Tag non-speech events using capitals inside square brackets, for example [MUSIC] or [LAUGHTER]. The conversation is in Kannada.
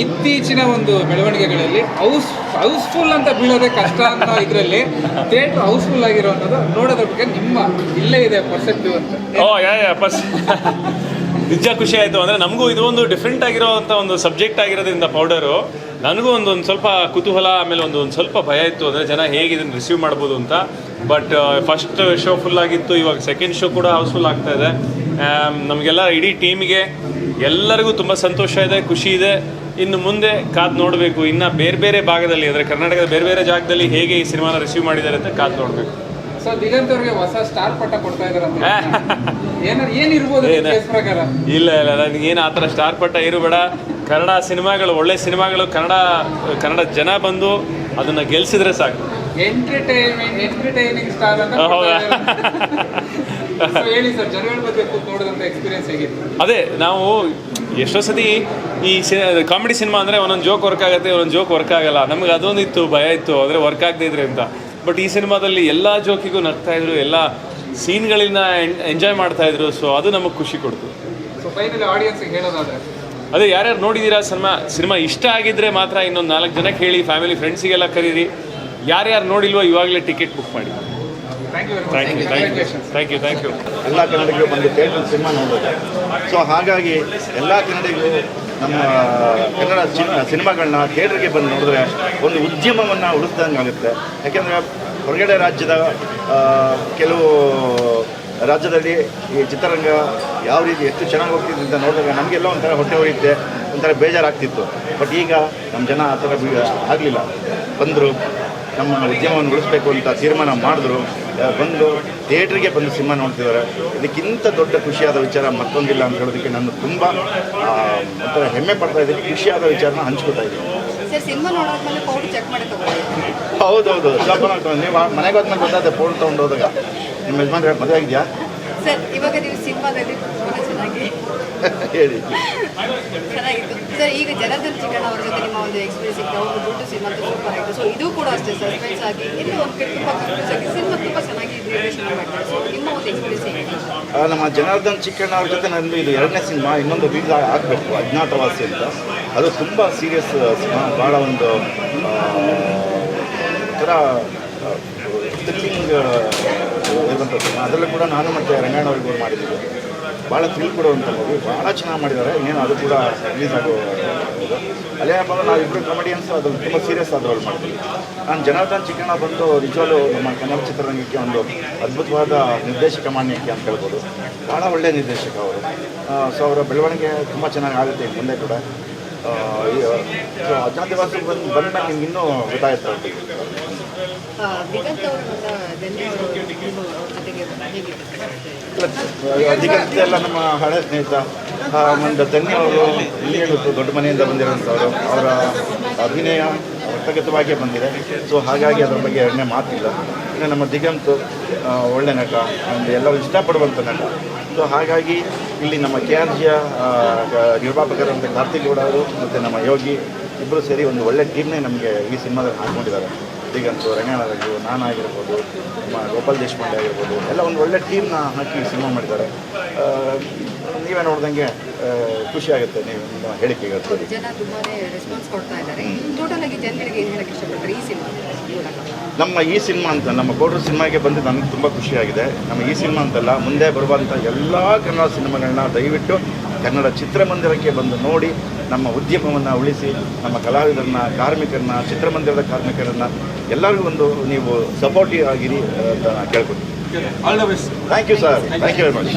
ಇತ್ತೀಚಿನ ಒಂದು ಬೆಳವಣಿಗೆಗಳಲ್ಲಿ ಹೌಸ್, ಹೌಸ್ಫುಲ್ ಅಂತ ಬೀಳೋದೇ ಕಷ್ಟ ಅಂತ ಇದರಲ್ಲಿ ಥಿಯೇಟರ್ ಹೌಸ್ಫುಲ್ ಆಗಿರೋದು ನೋಡೋದ್ರ ಬಗ್ಗೆ ನಿಮ್ಮ ಇಲ್ಲೇ ಇದೆ ಪರ್ಸೆಪ್ಟಿವ್ ಅಂತ. ಯಾ ಯಾ [LAUGHS] ನಿಜ ಖುಷಿ ಆಯಿತು ಅಂದರೆ ನಮಗೂ ಇದು ಒಂದು ಡಿಫ್ರೆಂಟ್ ಆಗಿರೋವಂಥ ಒಂದು ಸಬ್ಜೆಕ್ಟ್ ಆಗಿರೋದ್ರಿಂದ ಪೌಡರು ನನಗೂ ಒಂದು ಸ್ವಲ್ಪ ಕುತೂಹಲ, ಆಮೇಲೆ ಒಂದು ಒಂದು ಸ್ವಲ್ಪ ಭಯ ಇತ್ತು ಅಂದರೆ ಜನ ಹೇಗೆ ಇದನ್ನು ರಿಸೀವ್ ಮಾಡ್ಬೋದು ಅಂತ. ಬಟ್ ಫಸ್ಟ್ ಶೋ ಫುಲ್ ಆಗಿತ್ತು, ಇವಾಗ ಸೆಕೆಂಡ್ ಶೋ ಕೂಡ ಹೌಸ್ಫುಲ್ ಆಗ್ತಾ ಇದೆ. ನಮಗೆಲ್ಲ ಇಡೀ ಟೀಮಿಗೆ ಎಲ್ಲರಿಗೂ ತುಂಬ ಸಂತೋಷ ಇದೆ ಖುಷಿ ಇದೆ. ಇನ್ನು ಮುಂದೆ ಕಾದು ನೋಡಬೇಕು. ಇನ್ನು ಬೇರೆ ಬೇರೆ ಭಾಗದಲ್ಲಿ ಅಂದರೆ ಕರ್ನಾಟಕದ ಬೇರೆ ಬೇರೆ ಜಾಗದಲ್ಲಿ ಹೇಗೆ ಈ ಸಿನಿಮಾನ ರಿಸೀವ್ ಮಾಡಿದ್ದಾರೆ ಅಂತ ಕಾದು ನೋಡಬೇಕು. ಹೊಸ ಸ್ಟಾರ್ ಪಟ್ಟ ಕೊಡ್ತಾ [LAUGHS] ಇಲ್ಲ ಇಲ್ಲ ನನಗೆ ಏನು ಆ ಥರ ಸ್ಟಾರ್ ಪಟ್ಟ ಇರಬೇಡ. ಕನ್ನಡ ಸಿನಿಮಾಗಳು ಒಳ್ಳೆ ಸಿನಿಮಾಗಳು ಕನ್ನಡ ಕನ್ನಡ ಜನ ಬಂದು ಅದನ್ನು ಗೆಲ್ಸಿದ್ರೆ ಸಾಕು. ಎಂಟರ್ಟೈನ್ಮೆಂಟ್ ಎಂಟರ್ಟೈನಿಂಗ್ ಸ್ಟಾರ್ ಅಂತ ಹೌದಾ? [LAUGHS] ಹೇಳಿ ಸರ್ ಜನಗಳ ಬಗ್ಗೆ ಕೂತು ನೋಡಿದಂತ ಎಕ್ಸ್ಪೀರಿಯನ್ಸ್ ಹೇಗಿತ್ತು ಅದೇ ನಾವು ಎಷ್ಟೋ ಸತಿ ಈ ಕಾಮಿಡಿ ಸಿನಿಮಾ ಅಂದರೆ ಒಂದೊಂದು ಜೋಕ್ ವರ್ಕ್ ಆಗುತ್ತೆ ಒಂದೊಂದು ಜೋಕ್ ವರ್ಕ್ ಆಗಲ್ಲ. ನಮ್ಗೆ ಅದೊಂದು ಇತ್ತು ಭಯ ಇತ್ತು ಅಂದರೆ ವರ್ಕ್ ಆಗದೇ ಇದ್ರೆ ಅಂತ. ಬಟ್ ಈ ಸಿನಿಮಾದಲ್ಲಿ ಎಲ್ಲ ಜೋಕಿಗೂ ನಗ್ತಾ ಇದ್ರು ಎಲ್ಲ ಸೀನ್ಗಳನ್ನ ಎಂಜಾಯ್ ಮಾಡ್ತಾ ಇದ್ರು. ಸೊ ಅದು ನಮಗೆ ಖುಷಿ ಕೊಡ್ತು. ಸೊ ಫೈನಲಿ ಆಡಿಯನ್ಸ್ಗೆ ಹೇಳೋದಾದ್ರೆ? ಅದೇ ಯಾರ್ಯಾರು ನೋಡಿದ್ದೀರಾ ಸಿನಿಮಾ? ಸಿನಿಮಾ ಇಷ್ಟ ಆಗಿದ್ರೆ ಮಾತ್ರ ಇನ್ನೊಂದು ನಾಲ್ಕು ಜನಕ್ಕೆ ಹೇಳಿ ಫ್ಯಾಮಿಲಿ ಫ್ರೆಂಡ್ಸಿಗೆಲ್ಲ ಕರೀರಿ. ಯಾರ್ಯಾರು ನೋಡಿಲ್ವೋ ಇವಾಗಲೇ ಟಿಕೆಟ್ ಬುಕ್ ಮಾಡಿ. Thank you thank you thank you thank you thank you ಎಲ್ಲ ಕನ್ನಡಿಗರು ಬಂದು ಥಿಯೇಟರ್ ಸಿನಿಮಾ ನೋಡೋದು ಸೊ ಹಾಗಾಗಿ ಎಲ್ಲ ಕನ್ನಡಿಗರು ನಮ್ಮ ಕನ್ನಡ ಸಿನ್- ಸಿನಿಮಾಗಳನ್ನ ಥಿಯೇಟ್ರಿಗೆ ಬಂದು ನೋಡಿದ್ರೆ ಒಂದು ಉದ್ಯಮವನ್ನು ಉಳಿಸ್ದಂಗೆ ಆಗುತ್ತೆ. ಯಾಕೆಂದರೆ ಹೊರಗಡೆ ರಾಜ್ಯದ ಕೆಲವು ರಾಜ್ಯದಲ್ಲಿ ಈ ಚಿತ್ರರಂಗ ಯಾವ ರೀತಿ ಎಷ್ಟು ಚೆನ್ನಾಗಿ ಹೋಗ್ತಿದೆ ಅಂತ ನೋಡಿದಾಗ ನಮಗೆಲ್ಲ ಒಂಥರ ಹೊಟ್ಟೆ ಹೋಗಿದ್ದೆ ಒಂಥರ ಬೇಜಾರಾಗ್ತಿತ್ತು. ಬಟ್ ಈಗ ನಮ್ಮ ಜನ ಆ ಥರ ಆಗಲಿಲ್ಲ. ಬಂದರು. ನಮ್ಮ ಉದ್ಯಮವನ್ನು ಉಳಿಸ್ಬೇಕು ಅಂತ ತೀರ್ಮಾನ ಮಾಡಿದ್ರು. ಬಂದು ಥಿಯೇಟ್ರಿಗೆ ಬಂದು ಸಿನಿಮಾ ನೋಡ್ತಿದ್ದಾರೆ. ಇದಕ್ಕಿಂತ ದೊಡ್ಡ ಖುಷಿಯಾದ ವಿಚಾರ ಮತ್ತೊಂದಿಲ್ಲ ಅಂತ ಹೇಳೋದಕ್ಕೆ ನಾನು ತುಂಬ ಒಂಥರ ಹೆಮ್ಮೆ ಪಡ್ತಾ ಇದ್ದೀನಿ. ಖುಷಿಯಾದ ವಿಚಾರನ ಹಂಚ್ಕೊತಾ ಇದ್ದೀನಿ. ಹೌದೌದು. ಸ್ವಲ್ಪ ನೀವು ಮನೆಗೆ ಹೋದ್ಮೇಲೆ ಗೊತ್ತಾದೆ ಫೋನ್ ತೊಗೊಂಡು ಹೋದಾಗ ನಿಮ್ಮ ಯಜಮಾನ್ರೆ ಮದುವೆ ಆಗಿದೆಯಾ? ಸರ್ ಇವಾಗ ನೀವು ಸಿನಿಮಾದಲ್ಲಿ ತುಂಬಾ ಚೆನ್ನಾಗಿ [LAUGHS] ಹೇಳಿ. ಚೆನ್ನಾಗಿತ್ತು. ಸರ್ ಈಗ ಜನಾರ್ದನ್ ಚಿಕ್ಕಣ್ಣ ಅವ್ರ ಜೊತೆ ನಿಮ್ಮ ಒಂದು ಎಕ್ಸ್ಪೀರಿಯನ್ಸ್ ಇತ್ತು. ಅವರು ದುಡ್ಡು ಸಿನಿಮಾ ಸೂಪರ್ ಆಯಿತು ಸೊ ಇದು ಕೂಡ ಅಷ್ಟೇ ಸಸ್ಪೆನ್ಸ್ ಆಗಿ ಇನ್ನೂ ಒಂದು ಕಡೆ ತುಂಬ ಕನ್ಫ್ಯೂಸ್ ಆಗಿ ಸಿನಿಮಾ ತುಂಬ ಚೆನ್ನಾಗಿ ನಿಮ್ಮ ಒಂದು ಎಕ್ಸ್ಪೀರಿಯನ್ಸ್ ಹೇಗಿದೆ ಆ, ನಮ್ಮ ಜನಾರ್ದನ್ ಚಿಕ್ಕಣ್ಣ ಅವ್ರ ಜೊತೆ ನಂದು ಇದು ಎರಡನೇ ಸಿನಿಮಾ ಇನ್ನೊಂದು ರಿಲೀಸ್ ಆಗಬೇಕು ಅಜ್ಞಾತವಾಸಿ ಅಂತ. ಅದು ತುಂಬ ಸೀರಿಯಸ್ ಸಿನಿಮಾ ಭಾಳ ಒಂದು ಆ, ಒಂಥರ ಥ್ರಿಲ್ಲಿಂಗ್ ಇರುವಂಥ ಅದರಲ್ಲೂ ಕೂಡ ನಾನು ಮತ್ತು ರಂಗಾಯಣ ಅವ್ರಿಗೂ ಮಾಡಿದ್ದೀವಿ ಭಾಳ ತಿಳ್ಕೊಡುವಂಥ ಕೊಡುವಂಥ ಮೂವಿ ಭಾಳ ಚೆನ್ನಾಗಿ ಮಾಡಿದ್ದಾರೆ. ಇನ್ನೇನು ಅದು ಕೂಡ ರಿಲೀಸ್ ಆಗೋ ಅಲ್ಲೇ ಅಂದ್ರೆ ನಾವು ಇಬ್ಬರು ಕಾಮಿಡಿಯನ್ಸ್ ಅದು ತುಂಬ ಸೀರಿಯಸ್ ಆದ ರೋಲ್ ಮಾಡ್ತೀವಿ ನಾನು ಜನಾರ್ದನ್ ಚಿಕ್ಕಣ್ಣ ಬಂದು ನಿಜವಾಗ್ಲೂ ನಮ್ಮ ಕನ್ನಡ ಚಿತ್ರರಂಗಕ್ಕೆ ಒಂದು ಅದ್ಭುತವಾದ ನಿರ್ದೇಶಕ ಮಾನ್ಯಕ್ಕೆ ಅಂತ ಹೇಳ್ಬೋದು. ಭಾಳ ಒಳ್ಳೆಯ ನಿರ್ದೇಶಕ ಅವರು. ಸೊ ಅವರ ಬೆಳವಣಿಗೆ ತುಂಬ ಚೆನ್ನಾಗಿ ಆಗುತ್ತೆ ಮುಂದೆ ಕೂಡ. ಸೊ ಬಂದು ಬಂದ್ಮೇಲೆ ನಿಮ್ಗೆ ಇನ್ನೂ ಗೊತ್ತಾಗುತ್ತೆ ಅಧಿಕಂತ ಎಲ್ಲ ನಮ್ಮ ಹಳೆ ಸ್ನೇಹಿತ ಒಂದು ಧನ್ಯ ಅವರು ಇಲ್ಲಿ ದೊಡ್ಡ ಮನೆಯಿಂದ ಬಂದಿರೋಂಥವ್ರು. ಅವರ ಅಭಿನಯ ವ್ಯಕ್ತಗತವಾಗಿಯೇ ಬಂದಿದೆ. ಸೊ ಹಾಗಾಗಿ ಅದರ ಬಗ್ಗೆ ಎರಡನೇ ಮಾತಿಲ್ಲ. ಇನ್ನು ನಮ್ಮ ದಿಗಂತ್ ಒಳ್ಳೆ ನಟ ಆ್ಯಂಡ್ ಎಲ್ಲರೂ ಇಷ್ಟಪಡುವಂಥ ನಟ. ಸೊ ಹಾಗಾಗಿ ಇಲ್ಲಿ ನಮ್ಮ ಕೆ ಆರ್ ಜಿಯ ನಿರ್ಮಾಪಕರಂತ ಕಾರ್ತಿಕ್ ಗೌಡ ಅವರು, ಮತ್ತು ನಮ್ಮ ಯೋಗಿ ಇಬ್ಬರು ಸೇರಿ ಒಂದು ಒಳ್ಳೆ ಟೀಮ್ನೇ ನಮಗೆ ಈ ಸಿನಿಮಾದಲ್ಲಿ ಹಾಕ್ಕೊಂಡಿದ್ದಾರೆ. ದಿಗಂತು ರಂಗನಾಗಿರ್ಬೋದು ನಾನಾಗಿರ್ಬೋದು ನಮ್ಮ ಗೋಪಾಲ್ ದೇಶಪಾಂಡೆ ಆಗಿರ್ಬೋದು ಎಲ್ಲ ಒಂದು ಒಳ್ಳೆ ಟೀಮ್ನ ಹಾಕಿ ಸಿನಿಮಾ ಮಾಡಿದ್ದಾರೆ. ನೀವೇ ನೋಡ್ದಂಗೆ ಖುಷಿ ಆಗುತ್ತೆ ನೀವು ನಿಮ್ಮ ಹೇಳಿಕೆಗೆ ಜನ ತುಂಬಾ ರೆಸ್ಪಾನ್ಸ್ ಕೊಡ್ತಾ ಇದ್ದಾರೆ. ಟೋಟಲ್ ಆಗಿ ಜನಗಳಿಗೆ ಏನು ಹೇಳಕ್ಕೆ ಇಷ್ಟಪಡ್ತಾರೆ ಈ ಸಿನಿಮಾ? ನಮ್ಮ ಈ ಸಿನಿಮಾ ಅಂತ ನಮ್ಮ ಕೋಟ್ರ ಸಿನಿಮಾಗೆ ಬಂದು ನನಗೆ ತುಂಬ ಖುಷಿಯಾಗಿದೆ ನಮ್ಮ ಈ ಸಿನಿಮಾ ಅಂತಲ್ಲ ಮುಂದೆ ಬರುವಂಥ ಎಲ್ಲ ಕನ್ನಡ ಸಿನಿಮಾಗಳನ್ನ ದಯವಿಟ್ಟು ಕನ್ನಡ ಚಿತ್ರಮಂದಿರಕ್ಕೆ ಬಂದು ನೋಡಿ ನಮ್ಮ ಉದ್ಯಮವನ್ನು ಉಳಿಸಿ ನಮ್ಮ ಕಲಾವಿದರನ್ನ ಕಾರ್ಮಿಕರನ್ನ ಚಿತ್ರಮಂದಿರದ ಕಾರ್ಮಿಕರನ್ನ ಎಲ್ಲರಿಗೂ ಒಂದು ನೀವು ಸಪೋರ್ಟಿವ್ ಆಗಿರಿ ಅಂತ ಕೇಳ್ಕೊತೀನಿ thank you sir thank you very much